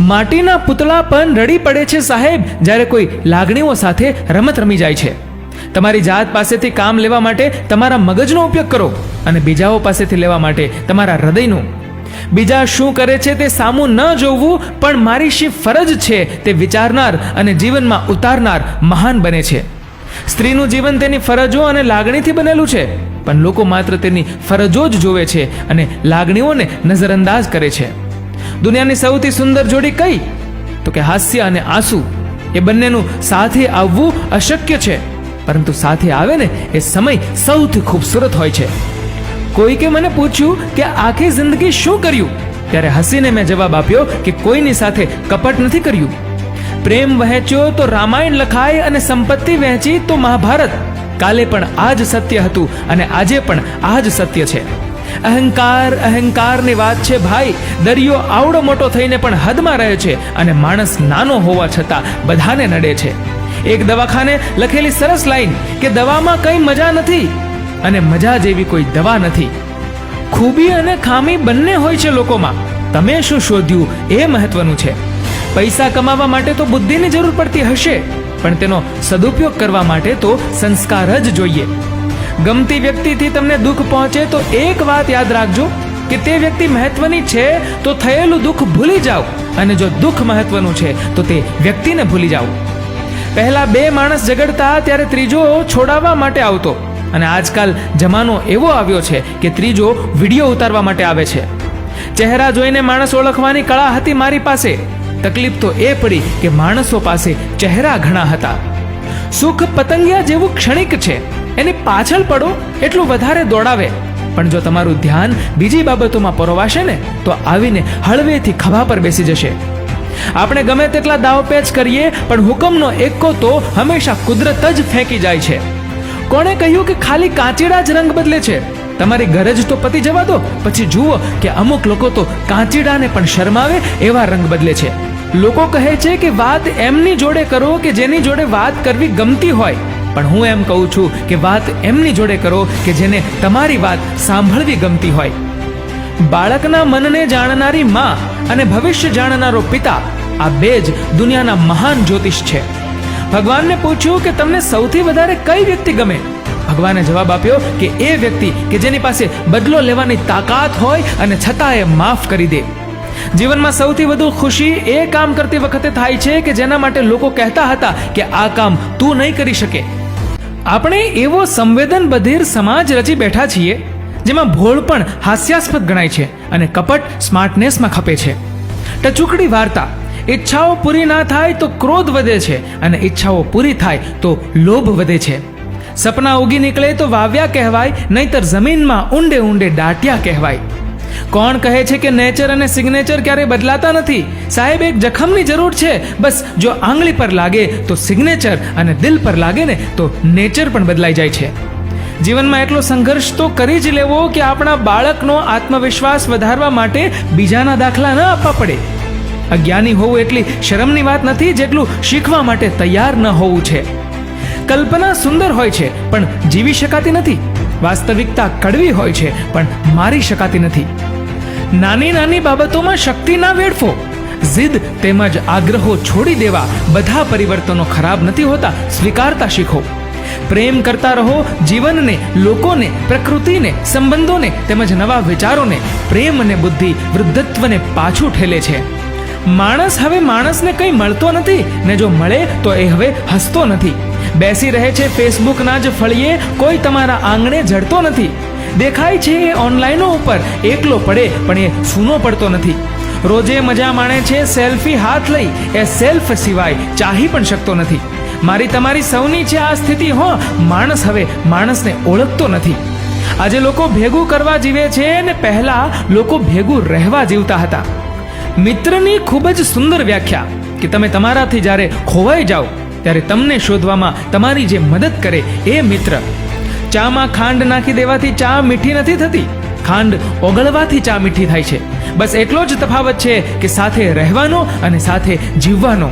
માટીના પૂતળા પણ રડી પડે છે સાહેબ, જ્યારે કોઈ લાગણીઓ સાથે રમત રમી જાય છે. તમારી જાત પાસેથી કામ લેવા માટે તમારા મગજનો ઉપયોગ કરો અને બીજાઓ પાસેથી લેવા માટે તમારા હૃદયનું. બીજા શું કરે છે તે સામું ન જોવું, પણ મારી શી ફરજ છે તે વિચારનાર અને જીવનમાં ઉતારનાર મહાન બને છે. સ્ત્રીનું જીવન તેની ફરજો અને લાગણીથી બનેલું છે, પણ લોકો માત્ર તેની ફરજો જ જોવે છે અને લાગણીઓને નજરઅંદાજ કરે છે. દુનિયાની સૌથી સુંદર જોડી કઈ? તો કે હાસ્ય અને આંસુ. એ બંનેનું સાથે આવવું અશક્ય છે. પરંતુ સાથે આવે ને એ સમય સૌથી ખૂબસૂરત હોય છે. કોઈકે મને પૂછ્યું કે આખી જિંદગી શું કર્યું? ત્યારે હસીને મેં જવાબ આપ્યો કે કોઈની સાથે કપટ નથી કર્યું. પ્રેમ વહેંચ્યો તો રામાયણ લખાય અને સંપત્તિ વહેંચી તો મહાભારત. કાલે પણ આ જ સત્ય હતું અને આજે પણ આ જ સત્ય છે. અહંકાર, અહંકારની વાત છે ભાઈ. દરિયો આવડો મોટો થઈને પણ હદમાં રહે છે અને માણસ નાનો હોવા છતાં બધાને નડે છે. એક દવાખાને લખેલી સરસ લાઈન કે દવામાં કંઈ મજા નથી અને મજા જેવી કોઈ દવા નથી. ખૂબી અને ખામી બંને હોય છે લોકોમાં. તમે શું શોધ્યું? એ મહત્વનું છે. પૈસા કમાવા માટે તો બુદ્ધિની જરૂર પડતી હશે, પણ તેનો સદુપયોગ કરવા માટે તો સંસ્કાર જ જોઈએ. ગમતી વ્યક્તિથી તમને દુઃખ પહોંચે તો એક વાત યાદ રાખજો કે તે વ્યક્તિ મહત્વની છે તો થયેલું દુઃખ ભૂલી જાઓ. અને જો દુઃખ મહત્વનું છે તો તે વ્યક્તિને ભૂલી જાઓ. પહેલા બે માણસ ઝઘડતા ત્યારે ત્રીજો છોડાવવા માટે આવતો. અને આજકાલ જમાનો એવો આવ્યો છે કે ત્રીજો વીડિયો ઉતારવા માટે આવે છે. ચહેરા જોઈને માણસ ઓળખવાની કળા હતી મારી પાસે. તકલીફ તો એ પડી કે માણસો પાસે ચહેરા ઘણા હતા. સુખ પતંગિયા જેવું ક્ષણિક છે. એની પાછળ પડો, એટલું વધારે દોડાવે. પણ જો તમારું ધ્યાન બીજી બાબતોમાં પરોવાશે ને, તો આવીને હળવેથી ખભા પર બેસી જશે. આપણે ગમે તેટલા દાવપેચ કરીએ, પણ હુકમનો એકો તો હંમેશા કુદરત જ ફેંકી જાય છે. કોણે કહ્યું કે ખાલી કાંચીડા જ રંગ બદલે છે? તમારી ગરજ તો પતી જવા દો, પછી જુઓ કે અમુક લોકો તો કાંચીડાને પણ શરમાવે એવા રંગ બદલે છે. લોકો કહે છે કે વાત એમની જોડે કરો કે જેની જોડે વાત કરવી ગમતી હોય. પણ હું એમ કહું છું કે વાત એમની જોડે કરો કે જેને તમારી વાત સાંભળવી ગમતી હોય. બાળકના મનને જાણનારી માં અને ભવિષ્ય જાણનારો પિતા આ બે જ દુનિયાના મહાન જ્યોતિષ છે. ભગવાનને પૂછ્યું કે તમને સૌથી વધારે કઈ વ્યક્તિ ગમે? ભગવાને જવાબ આપ્યો કે એ વ્યક્તિ કે જેની પાસે બદલો લેવાની તાકાત હોય અને છતાં એ માફ કરી દે. જીવનમાં સૌથી વધુ ખુશી એ કામ કરતી વખતે થાય છે કે જેના માટે લોકો કહેતા હતા કે આ કામ તું નહીં કરી શકે. આપણે એવો સંવેદન બધીર સમાજ રચી બેઠા છીએ, જેમાં ભોળ પણ હાસ્યાસ્પદ ગણાય છે અને કપટ સ્માર્ટનેસમાં ખપે છે. ટચુકડી વાર્તા, ઈચ્છાઓ પૂરી ના થાય તો ક્રોધ વધે છે અને ઈચ્છાઓ પૂરી થાય તો લોભ વધે છે. સપના ઉગી નીકળે તો વાવ્યા કહેવાય, નહીતર જમીનમાં ઊંડે ઊંડે દાટ્યા કહેવાય. કોણ કહે છે કે નેચર અને સિગ્નેચર ક્યારેય બદલાતા નથી? સાહેબ, એક જખમની જરૂર છે. બસ, જો આંગળી પર લાગે તો સિગ્નેચર અને દિલ પર લાગે ને તો નેચર પણ બદલાઈ જાય છે. જીવનમાં એટલો સંઘર્ષ તો કરી જ લેવો કે આપણા બાળકનો આત્મવિશ્વાસ વધારવા માટે બીજાના દાખલા ન આપવા પડે. અજ્ઞાની હોવું એટલી શરમની વાત નથી જેટલું શીખવા માટે તૈયાર ન હોવું છે. કલ્પના સુંદર હોય છે, પણ જીવી શકાતી નથી. વાસ્તવિકતા કડવી હોય છે, પણ મારી શકાતી નથી. નાની નાની બાબતોમાં શક્તિ ના વેડફો. જીદ તેમજ આગ્રહો છોડી દેવા બધા પરિવર્તનો ખરાબ નથી હોતા, સ્વીકારતા શીખો. પ્રેમ કરતા રહો, જીવનને, લોકોને, પ્રકૃતિને, સંબંધોને તેમજ નવા વિચારોને પ્રેમ અને બુદ્ધિ વૃદ્ધત્વને પાછું ઠેલે છે. માણસ હવે માણસને કંઈ મળતો નથી, ને જો મળે તો એ હવે હસતો નથી. બેસી રહે છે ફેસબુકના જ ફળીએ, કોઈ તમારા આંગણે જડતો નથી. દેખાય છે એ ઓનલાઈનો ઉપર. એકલો પડે, પણ એ સૂનો પડતો નથી. રોજે મજા માણે છે સેલ્ફી હાથ લઈ. એ સેલ્ફ સિવાય ચાહી પણ શકતો નથી. મારી તમારી સૌની છે આ સ્થિતિ, હો, માણસ હવે માણસને ઓળખતો નથી. આજે લોકો ભેગું કરવા જીવે છે ને પહેલા લોકો ભેગું રહેવા જીવતા હતા. મિત્રની ખૂબ જ સુંદર વ્યાખ્યા, કે તમે તમારાથી જ્યારે ખોવાઈ જાઓ, ત્યારે તમને શોધવામાં તમારી જે મદદ કરે એ મિત્ર. ચામાં ખાંડ નાખી દેવાથી ચા મીઠી નથી થતી. ખાંડ ઓગળવાથી ચા મીઠી થાય છે. બસ એટલો જ તફાવત છે કે સાથે રહેવાનો અને સાથે જીવવાનો.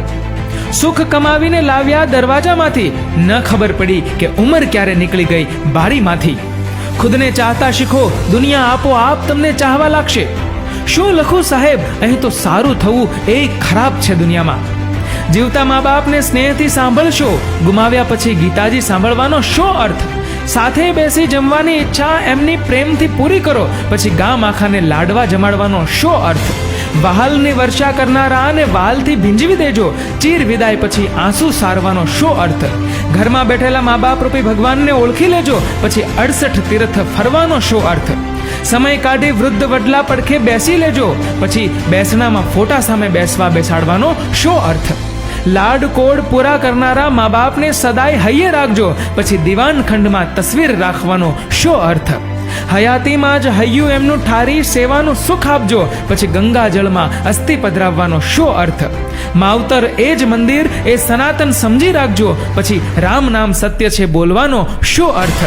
સુખ કમાવીને લાવ્યા દરવાજામાંથી, ન ખબર પડી કે ઉંમર ક્યારે નીકળી ગઈ બારીમાંથી. ખુદને ચાહતા શીખો, દુનિયા આપોઆપ તમને ચાહવા લાગશે. શું લખું સાહેબ? અહીં તો સારું થવું એ ખરાબ છે દુનિયામાં. જીવતા મા બાપને સ્નેહથી સાંભળશો. ગુમાવ્યા પછી ગીતાજી સાંભળવાનો શો અર્થ? સાથે બેસી જમવાની ઈચ્છા એમની પ્રેમથી પૂરી કરો. પછી ગામ આખાને લાડવા જમાડવાનો શો અર્થ? વહાલની વર્ષા કરનારા અને વાલથી ભીંજવી દેજો. ચીર વિદાય પછી આંસુ સારવાનો શો અર્થ? ઘરમાં બેઠેલા મા બાપ રૂપી ભગવાનને ઓળખી લેજો. પછી અડસઠ તીર્થ ફરવાનો શો અર્થ? સમય કાઢી વૃદ્ધ વડલા પડખે બેસી લેજો. પછી બેસણામાં ફોટા સામે બેસવા બેસાડવાનો શો અર્થ? લાડ કોડ પૂરા કરનારા મા બાપને સદાય હૈયે રાખજો. પછી દિવાન ખંડમાં તસવીર રાખવાનો શો અર્થ? હયાતીમાં જ હૈયું એમનું ઠારી સેવાનું સુખ આપજો. પછી ગંગા જળમાં અસ્થિ પધરાવવાનો શો અર્થ? માવતર એ જ મંદિર એ સનાતન સમજી રાખજો. પછી રામ નામ સત્ય છે બોલવાનો શો અર્થ?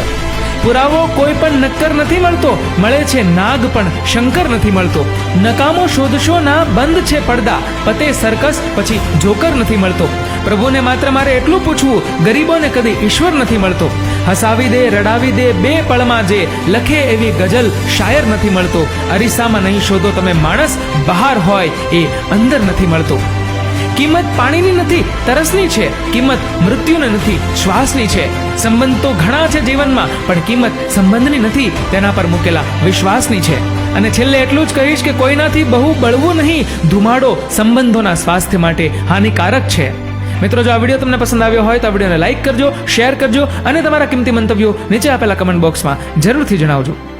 પુરાવો કોઈ પણ નક્કર નથી મળતો. મળે છે નાગ પણ શંકર નથી મળતો. નકામો શોધશો ના બંધ છે પડદા. પતે સરકસ, પછી જોકર નથી મળતો. પ્રભુને માત્ર મારે એટલું પૂછવું, ગરીબોને કદી ઈશ્વર નથી મળતો. હસાવી દે, રડાવી દે, બે પળમાં જે લખે એવી ગઝલ શાયર નથી મળતો. અરીસામાં નહીં શોધો તમે માણસ, બહાર હોય એ અંદર નથી મળતો. કિંમત પાણીની નથી, તરસની છે. કિંમત મૃત્યુની નથી, શ્વાસની છે. સંબંધ તો ઘણા છે જીવનમાં, પણ કિંમત સંબંધની નથી, તેના પર મૂકેલા વિશ્વાસની છે. અને છેલ્લે એટલું જ કહીશ કે કોઈનાથી બહુ બળવું નહીં, ધુમાડો સંબંધોના સ્વાસ્થ્ય માટે હાનિકારક છે. મિત્રો, જો આ વીડિયો તમને પસંદ આવ્યો હોય તો આ વિડીયોને લાઈક કરજો, શેર કરજો અને તમારા કિંમતી મંતવ્યો નીચે આપેલા કમેન્ટ બોક્સમાં જરૂરથી જણાવજો.